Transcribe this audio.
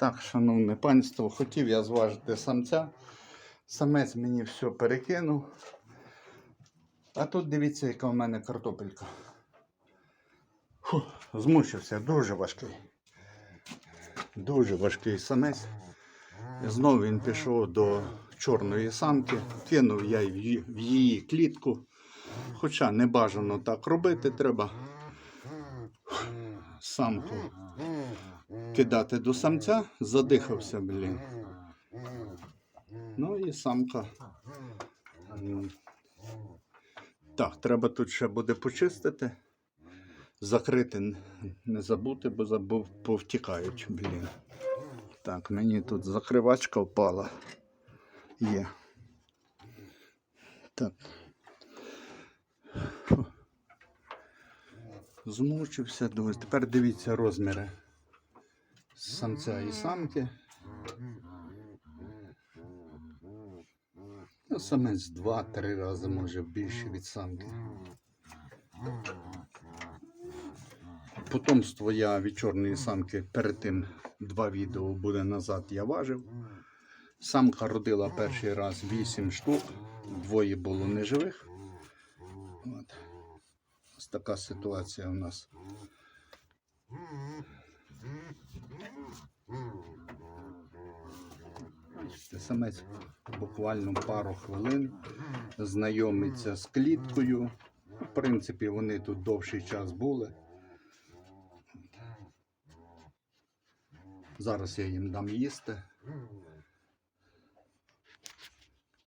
Так, шановне панство, хотів я зважити самця. Самець мені все перекинув. А тут дивіться, яка в мене картопелька. Фу, змучився, дуже важкий. Дуже важкий самець. І Знову він пішов до чорної самки, кинув я в її, клітку. Хоча не бажано так робити, треба самку кидати до самця, задихався, блін. Ну і самка. Так, треба тут ще буде почистити. Закрити не забути, бо забув, повтікають, блін. Так, мені тут закривачка впала. Є. Так. Змучився, думаю. Тепер дивіться розміри самця і самки. Ну, самець два-три рази може більше від самки. Потомство я від чорної самки перед тим два відео буде назад я важив. Самка родила перший раз 8 штук, двоє було неживих. От. Така ситуація у нас. Бачите, Самець буквально пару хвилин знайомиться з кліткою. В принципі, вони тут довший час були. Зараз я їм дам їсти.